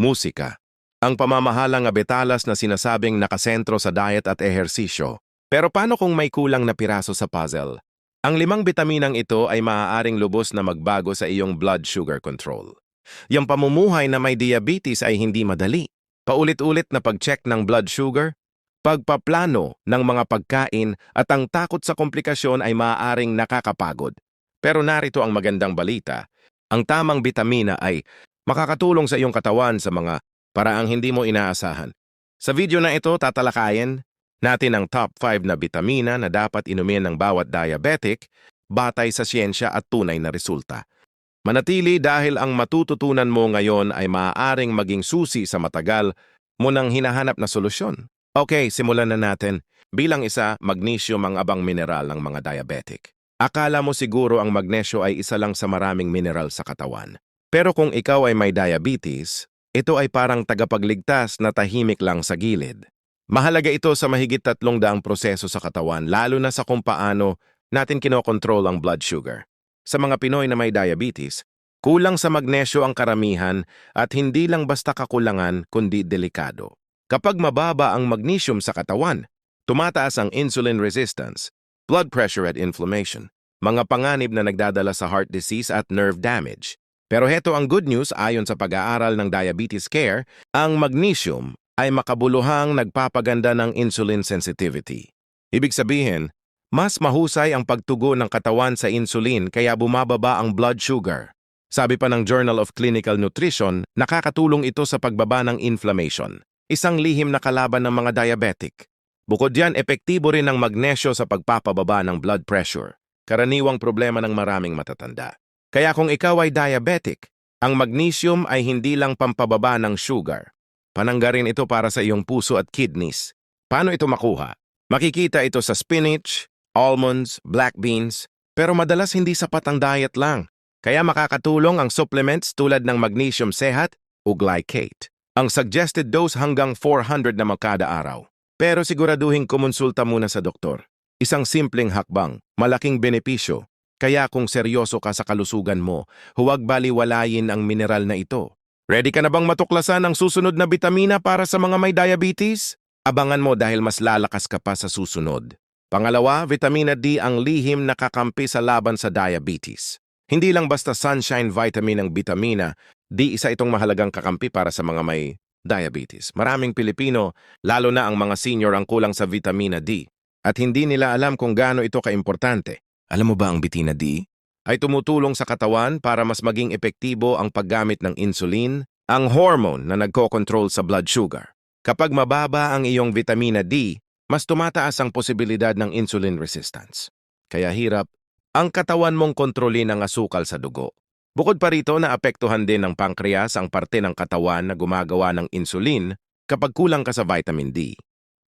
musika. Ang pamamahalang abetalas na sinasabing nakasentro sa diet at ehersisyo. Pero paano kung may kulang na piraso sa puzzle? Ang limang bitaminang ito ay maaaring lubos na magbago sa iyong blood sugar control. Yung pamumuhay na may diabetes ay hindi madali. Paulit-ulit na pag-check ng blood sugar, pagpaplano ng mga pagkain at ang takot sa komplikasyon ay maaaring nakakapagod. Pero narito ang magandang balita. Ang tamang bitamina ay makakatulong sa iyong katawan sa mga paraang hindi mo inaasahan. Sa video na ito, tatalakayin natin ang top 5 na bitamina na dapat inumin ng bawat diabetic batay sa siyensya at tunay na resulta. Manatili dahil ang matututunan mo ngayon ay maaaring maging susi sa matagal mo nang hinahanap na solusyon. Okay, simulan na natin. Bilang isa, magnesium ang abang mineral ng mga diabetic. Akala mo siguro ang magnesyo ay isa lang sa maraming mineral sa katawan. Pero kung ikaw ay may diabetes, ito ay parang tagapagligtas na tahimik lang sa gilid. Mahalaga ito sa mahigit tatlong daang proseso sa katawan lalo na sa kung paano natin kinokontrol ang blood sugar. Sa mga Pinoy na may diabetes, kulang sa magnesyo ang karamihan at hindi lang basta kakulangan kundi delikado. Kapag mababa ang magnesium sa katawan, tumataas ang insulin resistance, blood pressure at inflammation, mga panganib na nagdadala sa heart disease at nerve damage. Pero heto ang good news ayon sa pag-aaral ng Diabetes Care, ang magnesium ay makabuluhang nagpapaganda ng insulin sensitivity. Ibig sabihin, mas mahusay ang pagtugon ng katawan sa insulin kaya bumababa ang blood sugar. Sabi pa ng Journal of Clinical Nutrition, nakakatulong ito sa pagbaba ng inflammation, isang lihim na kalaban ng mga diabetic. Bukod diyan, epektibo rin ang magnesyo sa pagpapababa ng blood pressure, karaniwang problema ng maraming matatanda. Kaya kung ikaw ay diabetic, ang magnesium ay hindi lang pampababa ng sugar. Panangga rin ito para sa iyong puso at kidneys. Paano ito makuha? Makikita ito sa spinach, almonds, black beans, pero madalas hindi sapat ang diet lang. Kaya makakatulong ang supplements tulad ng magnesium sehat o glycate. Ang suggested dose hanggang 400 na kada araw. Pero siguraduhin kumonsulta muna sa doktor. Isang simpleng hakbang, malaking benepisyo. Kaya kung seryoso ka sa kalusugan mo, huwag baliwalayin ang mineral na ito. Ready ka na bang matuklasan ang susunod na bitamina para sa mga may diabetes? Abangan mo dahil mas lalakas ka pa sa susunod. Pangalawa, vitamina D ang lihim na kakampi sa laban sa diabetes. Hindi lang basta sunshine vitamin ang bitamina, di isa itong mahalagang kakampi para sa mga may diabetes. Maraming Pilipino, lalo na ang mga senior ang kulang sa vitamina D at hindi nila alam kung gaano ito kaimportante. Alam mo ba ang vitamina D? Ay tumutulong sa katawan para mas maging epektibo ang paggamit ng insulin, ang hormone na nagko-control sa blood sugar. Kapag mababa ang iyong vitamina D, mas tumataas ang posibilidad ng insulin resistance. Kaya hirap ang katawan mong kontrolin ang asukal sa dugo. Bukod pa rito, naapektuhan din ng pancreas ang parte ng katawan na gumagawa ng insulin kapag kulang ka sa vitamin D.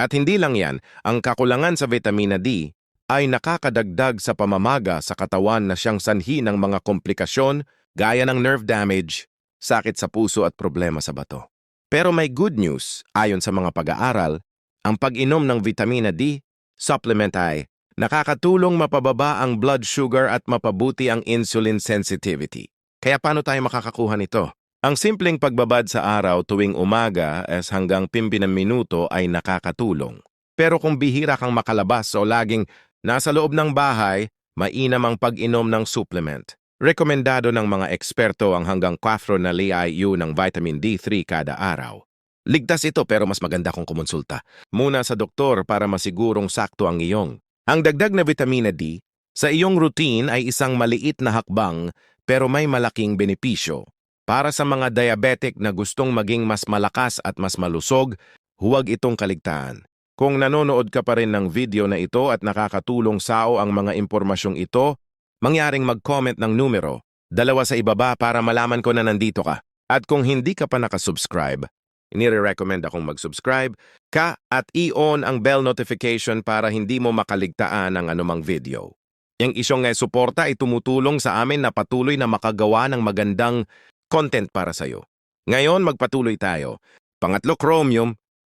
At hindi lang yan, ang kakulangan sa vitamina D ay nakakadagdag sa pamamaga sa katawan na siyang sanhi ng mga komplikasyon gaya ng nerve damage, sakit sa puso at problema sa bato. Pero may good news, ayon sa mga pag-aaral, ang pag-inom ng vitamina D supplement ay nakakatulong mapababa ang blood sugar at mapabuti ang insulin sensitivity. Kaya paano tayo makakakuha nito? Ang simpleng pagbabad sa araw tuwing umaga as hanggang 15 minuto ay nakakatulong. Pero kung bihira kang makalabas o laging nasa loob ng bahay, mainam ang pag-inom ng supplement. Rekomendado ng mga eksperto ang hanggang 4 na LIU ng vitamin D3 kada araw. Ligtas ito pero mas maganda kung kumonsulta. Muna sa doktor para masigurong sakto ang iyong ang dagdag na vitamina D sa iyong routine ay isang maliit na hakbang pero may malaking benepisyo. Para sa mga diabetic na gustong maging mas malakas at mas malusog, huwag itong kaligtaan. Kung nanonood ka pa rin ng video na ito at nakakatulong sao ang mga impormasyong ito, mangyaring mag-comment ng numero, dalawa sa ibaba para malaman ko na nandito ka. At kung hindi ka pa nakasubscribe, Inire-recommend akong mag-subscribe ka at i-on ang bell notification para hindi mo makaligtaan ang anumang video. Yang isyong nga suporta ay tumutulong sa amin na patuloy na makagawa ng magandang content para sa iyo. Ngayon, magpatuloy tayo. Pangatlo, chromium,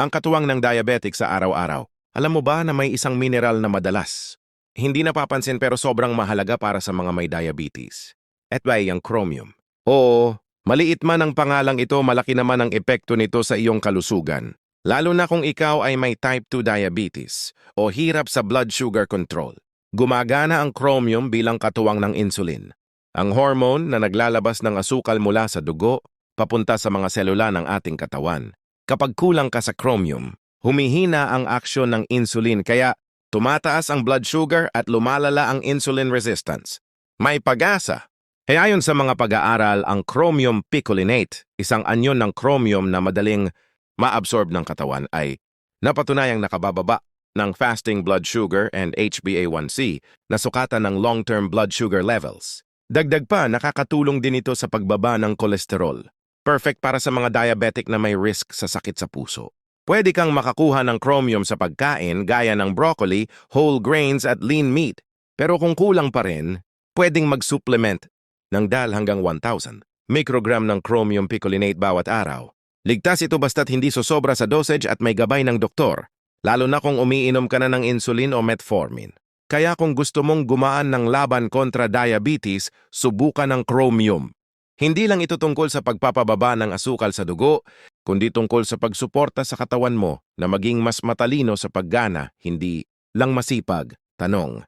ang katuwang ng diabetic sa araw-araw. Alam mo ba na may isang mineral na madalas? Hindi napapansin pero sobrang mahalaga para sa mga may diabetes. At ba yung chromium? Oo, Maliit man ang pangalang ito, malaki naman ang epekto nito sa iyong kalusugan. Lalo na kung ikaw ay may type 2 diabetes o hirap sa blood sugar control. Gumagana ang chromium bilang katuwang ng insulin. Ang hormone na naglalabas ng asukal mula sa dugo papunta sa mga selula ng ating katawan. Kapag kulang ka sa chromium, humihina ang aksyon ng insulin kaya tumataas ang blood sugar at lumalala ang insulin resistance. May pag-asa. E ayon sa mga pag-aaral, ang chromium picolinate, isang anyon ng chromium na madaling maabsorb ng katawan ay napatunayang nakabababa ng fasting blood sugar and HbA1c na sukatan ng long-term blood sugar levels. Dagdag pa, nakakatulong din ito sa pagbaba ng kolesterol. Perfect para sa mga diabetic na may risk sa sakit sa puso. Pwede kang makakuha ng chromium sa pagkain gaya ng broccoli, whole grains at lean meat. Pero kung kulang pa rin, pwedeng mag-supplement ng dal hanggang 1,000 microgram ng chromium picolinate bawat araw. Ligtas ito basta't hindi sosobra sa dosage at may gabay ng doktor, lalo na kung umiinom ka na ng insulin o metformin. Kaya kung gusto mong gumaan ng laban kontra diabetes, subukan ng chromium. Hindi lang ito tungkol sa pagpapababa ng asukal sa dugo, kundi tungkol sa pagsuporta sa katawan mo na maging mas matalino sa paggana, hindi lang masipag. Tanong,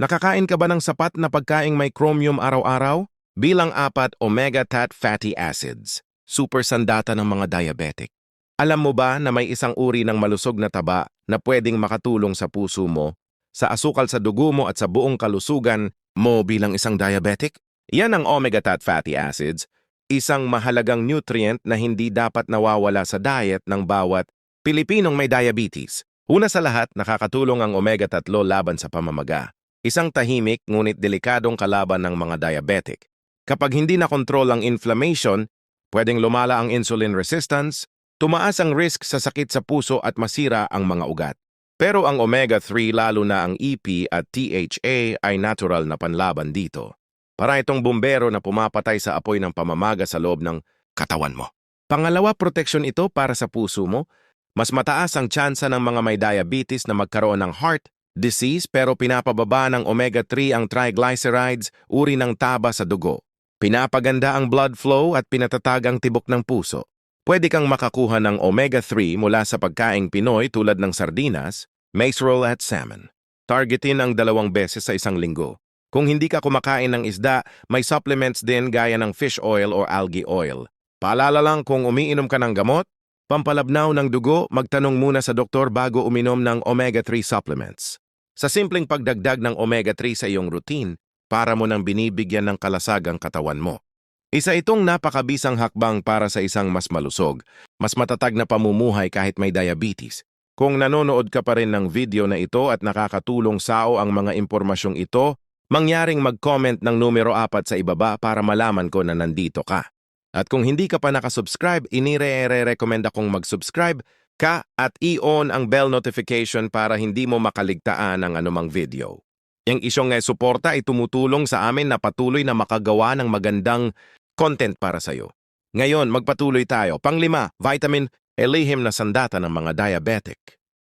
nakakain ka ba ng sapat na pagkaing may chromium araw-araw? Bilang apat omega-tat fatty acids, super sandata ng mga diabetic. Alam mo ba na may isang uri ng malusog na taba na pwedeng makatulong sa puso mo, sa asukal sa dugo mo at sa buong kalusugan mo bilang isang diabetic? Yan ang omega-tat fatty acids, isang mahalagang nutrient na hindi dapat nawawala sa diet ng bawat Pilipinong may diabetes. Una sa lahat, nakakatulong ang omega-3 laban sa pamamaga. Isang tahimik ngunit delikadong kalaban ng mga diabetic. Kapag hindi nakontrol ang inflammation, pwedeng lumala ang insulin resistance, tumaas ang risk sa sakit sa puso at masira ang mga ugat. Pero ang omega-3 lalo na ang EP at THA ay natural na panlaban dito. Para itong bumbero na pumapatay sa apoy ng pamamaga sa loob ng katawan mo. Pangalawa, proteksyon ito para sa puso mo. Mas mataas ang tsansa ng mga may diabetes na magkaroon ng heart disease pero pinapababa ng omega-3 ang triglycerides, uri ng taba sa dugo. Pinapaganda ang blood flow at pinatatag ang tibok ng puso. Pwede kang makakuha ng omega-3 mula sa pagkaing Pinoy tulad ng sardinas, mackerel at salmon. Targetin ang dalawang beses sa isang linggo. Kung hindi ka kumakain ng isda, may supplements din gaya ng fish oil or algae oil. Paalala lang kung umiinom ka ng gamot, pampalabnaw ng dugo, magtanong muna sa doktor bago uminom ng omega-3 supplements. Sa simpleng pagdagdag ng omega-3 sa iyong routine, para mo nang binibigyan ng kalasag ang katawan mo. Isa itong napakabisang hakbang para sa isang mas malusog, mas matatag na pamumuhay kahit may diabetes. Kung nanonood ka pa rin ng video na ito at nakakatulong sao ang mga impormasyong ito, mangyaring mag-comment ng numero 4 sa ibaba para malaman ko na nandito ka. At kung hindi ka pa nakasubscribe, inire-recommend akong mag-subscribe ka at i-on ang bell notification para hindi mo makaligtaan ang anumang video. Yung isyong eh, suporta ay tumutulong sa amin na patuloy na makagawa ng magandang content para sa'yo. Ngayon, magpatuloy tayo. Panglima, vitamin elihim na sandata ng mga diabetic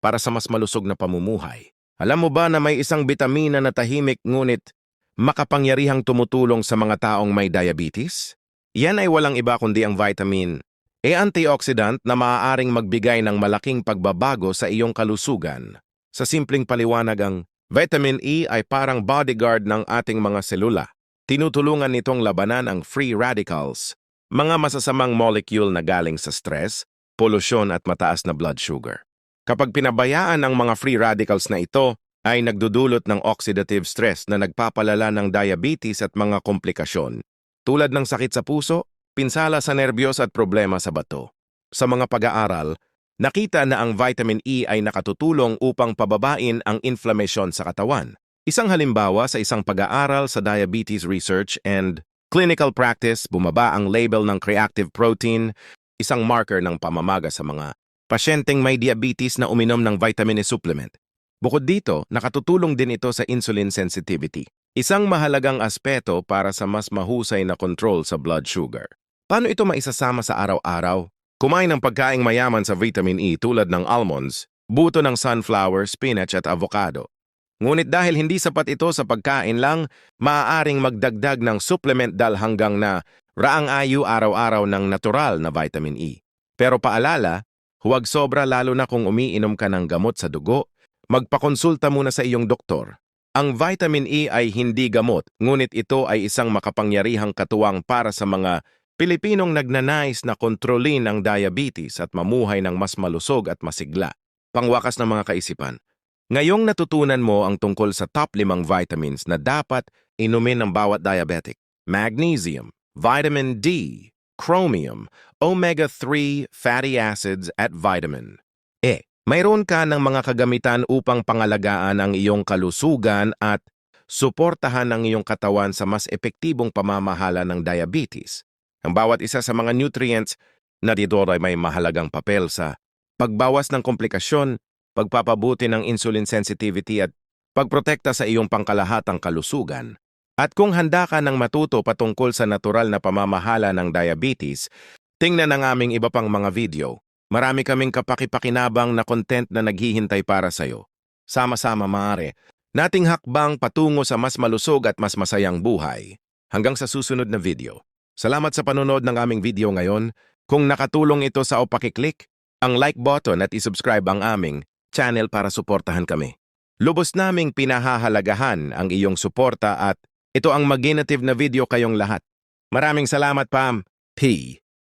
para sa mas malusog na pamumuhay. Alam mo ba na may isang bitamina na tahimik ngunit makapangyarihang tumutulong sa mga taong may diabetes? Yan ay walang iba kundi ang vitamin e antioxidant na maaaring magbigay ng malaking pagbabago sa iyong kalusugan. Sa simpleng paliwanag ang Vitamin E ay parang bodyguard ng ating mga selula. Tinutulungan nitong labanan ang free radicals, mga masasamang molecule na galing sa stress, polusyon at mataas na blood sugar. Kapag pinabayaan ang mga free radicals na ito, ay nagdudulot ng oxidative stress na nagpapalala ng diabetes at mga komplikasyon, tulad ng sakit sa puso, pinsala sa nerbiyos at problema sa bato. Sa mga pag-aaral, Nakita na ang vitamin E ay nakatutulong upang pababain ang inflammation sa katawan. Isang halimbawa sa isang pag-aaral sa Diabetes Research and Clinical Practice, bumaba ang label ng creatine protein, isang marker ng pamamaga sa mga pasyenteng may diabetes na uminom ng vitamin E supplement. Bukod dito, nakatutulong din ito sa insulin sensitivity, isang mahalagang aspeto para sa mas mahusay na control sa blood sugar. Paano ito maisasama sa araw-araw? Kumain ng pagkaing mayaman sa vitamin E tulad ng almonds, buto ng sunflower, spinach at avocado. Ngunit dahil hindi sapat ito sa pagkain lang, maaaring magdagdag ng supplement dal hanggang na Raang ayu araw-araw ng natural na vitamin E. Pero paalala, huwag sobra lalo na kung umiinom ka ng gamot sa dugo, magpakonsulta muna sa iyong doktor. Ang vitamin E ay hindi gamot, ngunit ito ay isang makapangyarihang katuwang para sa mga Pilipinong nagnanais na kontrolin ang diabetes at mamuhay ng mas malusog at masigla. Pangwakas ng mga kaisipan. Ngayong natutunan mo ang tungkol sa top limang vitamins na dapat inumin ng bawat diabetic. Magnesium, vitamin D, chromium, omega-3 fatty acids at vitamin. Mayroon ka ng mga kagamitan upang pangalagaan ang iyong kalusugan at suportahan ang iyong katawan sa mas epektibong pamamahala ng diabetes. Ang bawat isa sa mga nutrients na dito ay may mahalagang papel sa pagbawas ng komplikasyon, pagpapabuti ng insulin sensitivity at pagprotekta sa iyong pangkalahatang kalusugan. At kung handa ka ng matuto patungkol sa natural na pamamahala ng diabetes, tingnan ang aming iba pang mga video. Marami kaming kapakipakinabang na content na naghihintay para sa'yo. Sama-sama maaari, nating hakbang patungo sa mas malusog at mas masayang buhay. Hanggang sa susunod na video. Salamat sa panonood ng aming video ngayon. Kung nakatulong ito sa o pakiclick, ang like button at isubscribe ang aming channel para suportahan kami. Lubos naming pinahahalagahan ang iyong suporta at ito ang maginative na video kayong lahat. Maraming salamat, Pam. P.